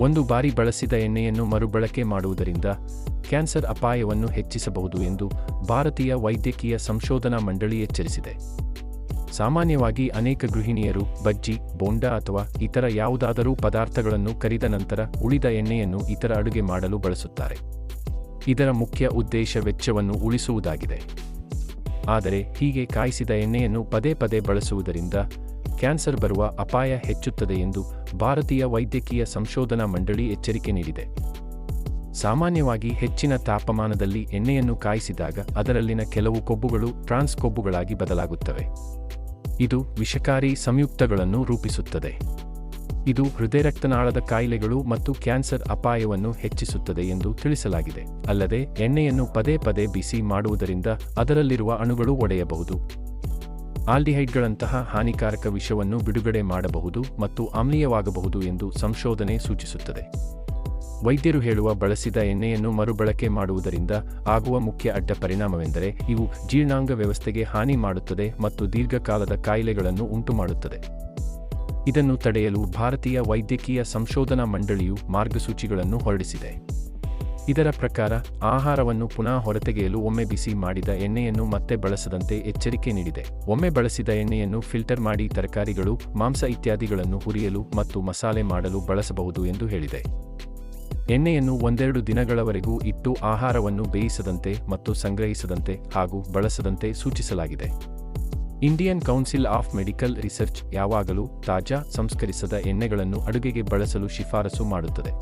ಒಂದು ಬಾರಿ ಬಳಸಿದ ಎಣ್ಣೆಯನ್ನು ಮರುಬಳಕೆ ಮಾಡುವುದರಿಂದ ಕ್ಯಾನ್ಸರ್ ಅಪಾಯವನ್ನು ಹೆಚ್ಚಿಸಬಹುದು ಎಂದು ಭಾರತೀಯ ವೈದ್ಯಕೀಯ ಸಂಶೋಧನಾ ಮಂಡಳಿ ಎಚ್ಚರಿಸಿದೆ. ಸಾಮಾನ್ಯವಾಗಿ ಅನೇಕ ಗೃಹಿಣಿಯರು ಬಜ್ಜಿ, ಬೋಂಡಾ ಅಥವಾ ಇತರ ಯಾವುದಾದರೂ ಪದಾರ್ಥಗಳನ್ನು ಕರಿದ ನಂತರ ಉಳಿದ ಎಣ್ಣೆಯನ್ನು ಇತರ ಅಡುಗೆ ಮಾಡಲು ಬಳಸುತ್ತಾರೆ. ಇದರ ಮುಖ್ಯ ಉದ್ದೇಶ ವೆಚ್ಚವನ್ನು ಉಳಿಸುವುದಾಗಿದೆ. ಆದರೆ ಹೀಗೆ ಕಾಯಿಸಿದ ಎಣ್ಣೆಯನ್ನು ಪದೇ ಪದೇ ಬಳಸುವುದರಿಂದ ಕ್ಯಾನ್ಸರ್ ಬರುವ ಅಪಾಯ ಹೆಚ್ಚುತ್ತದೆ ಎಂದು ಭಾರತೀಯ ವೈದ್ಯಕೀಯ ಸಂಶೋಧನಾ ಮಂಡಳಿ ಎಚ್ಚರಿಕೆ ನೀಡಿದೆ. ಸಾಮಾನ್ಯವಾಗಿ ಹೆಚ್ಚಿನ ತಾಪಮಾನದಲ್ಲಿ ಎಣ್ಣೆಯನ್ನು ಕಾಯಿಸಿದಾಗ ಅದರಲ್ಲಿನ ಕೆಲವು ಕೊಬ್ಬುಗಳು ಟ್ರಾನ್ಸ್ ಕೊಬ್ಬುಗಳಾಗಿ ಬದಲಾಗುತ್ತವೆ. ಇದು ವಿಷಕಾರಿ ಸಂಯುಕ್ತಗಳನ್ನು ರೂಪಿಸುತ್ತದೆ. ಇದು ಹೃದಯರಕ್ತನಾಳದ ಕಾಯಿಲೆಗಳು ಮತ್ತು ಕ್ಯಾನ್ಸರ್ ಅಪಾಯವನ್ನು ಹೆಚ್ಚಿಸುತ್ತದೆ ಎಂದು ತಿಳಿಸಲಾಗಿದೆ. ಅಲ್ಲದೆ, ಎಣ್ಣೆಯನ್ನು ಪದೇ ಪದೇ ಬಿಸಿ ಮಾಡುವುದರಿಂದ ಅದರಲ್ಲಿರುವ ಅಣುಗಳು ಒಡೆಯಬಹುದು. ಆಲ್ಡಿಹೈಡ್ಗಳಂತಹ ಹಾನಿಕಾರಕ ವಿಷವನ್ನು ಬಿಡುಗಡೆ ಮಾಡಬಹುದು ಮತ್ತು ಆಮ್ಲೀಯವಾಗಬಹುದು ಎಂದು ಸಂಶೋಧನೆ ಸೂಚಿಸುತ್ತದೆ. ವೈದ್ಯರು ಹೇಳುವ ಬಳಸಿದ ಎಣ್ಣೆಯನ್ನು ಮರುಬಳಕೆ ಮಾಡುವುದರಿಂದ ಆಗುವ ಮುಖ್ಯ ಅಡ್ಡ ಪರಿಣಾಮವೆಂದರೆ ಇವು ಜೀರ್ಣಾಂಗ ವ್ಯವಸ್ಥೆಗೆ ಹಾನಿ ಮಾಡುತ್ತದೆ ಮತ್ತು ದೀರ್ಘಕಾಲದ ಕಾಯಿಲೆಗಳನ್ನು ಉಂಟುಮಾಡುತ್ತದೆ. ಇದನ್ನು ತಡೆಯಲು ಭಾರತೀಯ ವೈದ್ಯಕೀಯ ಸಂಶೋಧನಾ ಮಂಡಳಿಯು ಮಾರ್ಗಸೂಚಿಗಳನ್ನು ಹೊರಡಿಸಿದೆ. ಇದರ ಪ್ರಕಾರ, ಆಹಾರವನ್ನು ಪುನಃ ಹೊರತೆಗೆಯಲು ಒಮ್ಮೆ ಬಿಸಿ ಮಾಡಿದ ಎಣ್ಣೆಯನ್ನು ಮತ್ತೆ ಬಳಸದಂತೆ ಎಚ್ಚರಿಕೆ ನೀಡಿದೆ. ಒಮ್ಮೆ ಬಳಸಿದ ಎಣ್ಣೆಯನ್ನು ಫಿಲ್ಟರ್ ಮಾಡಿ ತರಕಾರಿಗಳು, ಮಾಂಸ ಇತ್ಯಾದಿಗಳನ್ನು ಹುರಿಯಲು ಮತ್ತು ಮಸಾಲೆ ಮಾಡಲು ಬಳಸಬಹುದು ಎಂದು ಹೇಳಿದೆ. ಎಣ್ಣೆಯನ್ನು ಒಂದೆರಡು ದಿನಗಳವರೆಗೂ ಇಟ್ಟು ಆಹಾರವನ್ನು ಬೇಯಿಸದಂತೆ ಮತ್ತು ಸಂಗ್ರಹಿಸದಂತೆ ಹಾಗೂ ಬಳಸದಂತೆ ಸೂಚಿಸಲಾಗಿದೆ. Indian Council of Medical Research ಯಾವಾಗಲೂ ತಾಜಾ, ಸಂಸ್ಕರಿಸದ ಎಣ್ಣೆಗಳನ್ನು ಅಡುಗೆಗೆ ಬಳಸಲು ಶಿಫಾರಸು ಮಾಡುತ್ತದೆ.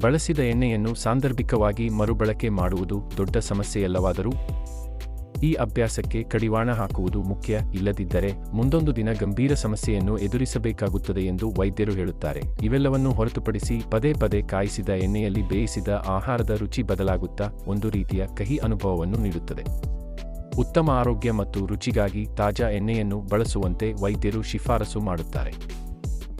ಬಳಸಿದ ಎಣ್ಣೆಯನ್ನು ಸಾಂದರ್ಭಿಕವಾಗಿ ಮರುಬಳಕೆ ಮಾಡುವುದು ದೊಡ್ಡ ಸಮಸ್ಯೆಯಲ್ಲವಾದರೂ, ಈ ಅಭ್ಯಾಸಕ್ಕೆ ಕಡಿವಾಣ ಹಾಕುವುದು ಮುಖ್ಯ, ಇಲ್ಲದಿದ್ದರೆ ಮುಂದೊಂದು ದಿನ ಗಂಭೀರ ಸಮಸ್ಯೆಯನ್ನು ಎದುರಿಸಬೇಕಾಗುತ್ತದೆ ಎಂದು ವೈದ್ಯರು ಹೇಳುತ್ತಾರೆ. ಇವೆಲ್ಲವನ್ನು ಹೊರತುಪಡಿಸಿ ಪದೇ ಪದೇ ಕಾಯಿಸಿದ ಎಣ್ಣೆಯಲ್ಲಿ ಬೇಯಿಸಿದ ಆಹಾರದ ರುಚಿ ಬದಲಾಗುತ್ತಾ ಒಂದು ರೀತಿಯ ಕಹಿ ಅನುಭವವನ್ನು ನೀಡುತ್ತದೆ. ಉತ್ತಮ ಆರೋಗ್ಯ ಮತ್ತು ರುಚಿಗಾಗಿ ತಾಜಾ ಎಣ್ಣೆಯನ್ನು ಬಳಸುವಂತೆ ವೈದ್ಯರು ಶಿಫಾರಸು ಮಾಡುತ್ತಾರೆ.